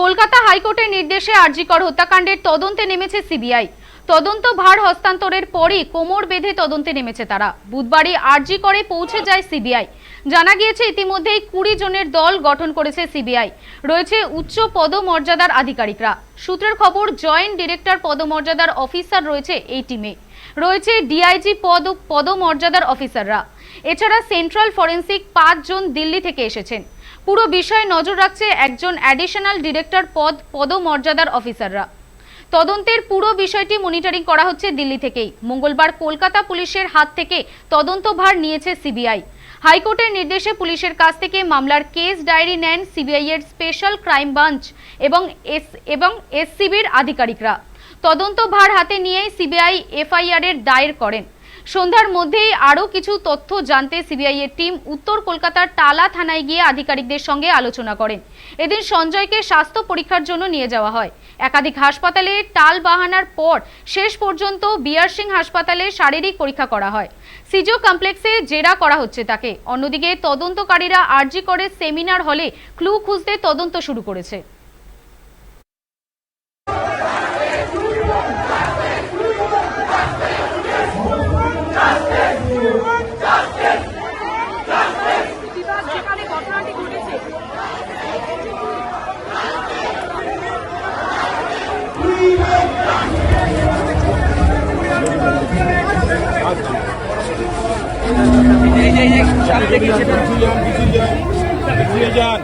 কলকাতা হাইকোর্টের নির্দেশে আরজিকর হত্যাকাণ্ডের তদন্তে নেমেছে সিবিআই। তদন্ত ভার হস্তান্তরের পরই কোমর বেঁধে তদন্তে নেমেছে তারা। বুধবারই আরজি করে পৌঁছে যায় সিবিআই। জানা গিয়েছে, ইতিমধ্যেই কুড়ি জনের দল গঠন করেছে সিবিআই। রয়েছে উচ্চ পদমর্যাদার আধিকারিকরা। সূত্রের খবর, জয়েন্ট ডিরেক্টর পদমর্যাদার অফিসার রয়েছে এই টিমে। রয়েছে ডিআইজি পদ পদমর্যাদার অফিসাররা। এছাড়া সেন্ট্রাল ফরেন্সিক পাঁচজন দিল্লি থেকে এসেছেন। পুরো বিষয়ে নজর রাখছে একজন অ্যাডিশনাল ডিরেক্টর পদ, পদমর্যাদার অফিসাররা তদন্তের পুরো বিষয়টি মনিটরিং করা হচ্ছে দিল্লি থেকেই। মঙ্গলবার কলকাতা পুলিশের হাত থেকে তদন্তভার নিয়েছে সিবিআই। হাইকোর্টের নির্দেশে পুলিশের কাছ থেকে মামলার কেস ডায়েরি নেন সিবিআই এর স্পেশাল ক্রাইম ব্রাঞ্চ এবং এস, এবং এসসিবির আধিকারিকরা। তদন্তভার হাতে নিয়েই সিবিআই এফআইআর এর দায়ের করেন। সন্ধ্যার মধ্যেই আরও কিছু তথ্য জানতে সিবিআই এর টিম উত্তর কলকাতার টালা থানায় গিয়ে আধিকারিকদের সঙ্গে আলোচনা করেন। এদিন সঞ্জয়কে স্বাস্থ্য পরীক্ষার জন্য নিয়ে যাওয়া হয়। একাধিক হাসপাতালে টাল বাহানার পর শেষ পর্যন্ত বিআর সিং হাসপাতালে শারীরিক পরীক্ষা করা হয়। সিজো কমপ্লেক্সে জেরা করা হচ্ছে তাকে। অন্যদিকে তদন্তকারীরা আরজি করে সেমিনার হলে ক্লু খুঁজতে তদন্ত শুরু করেছে। যান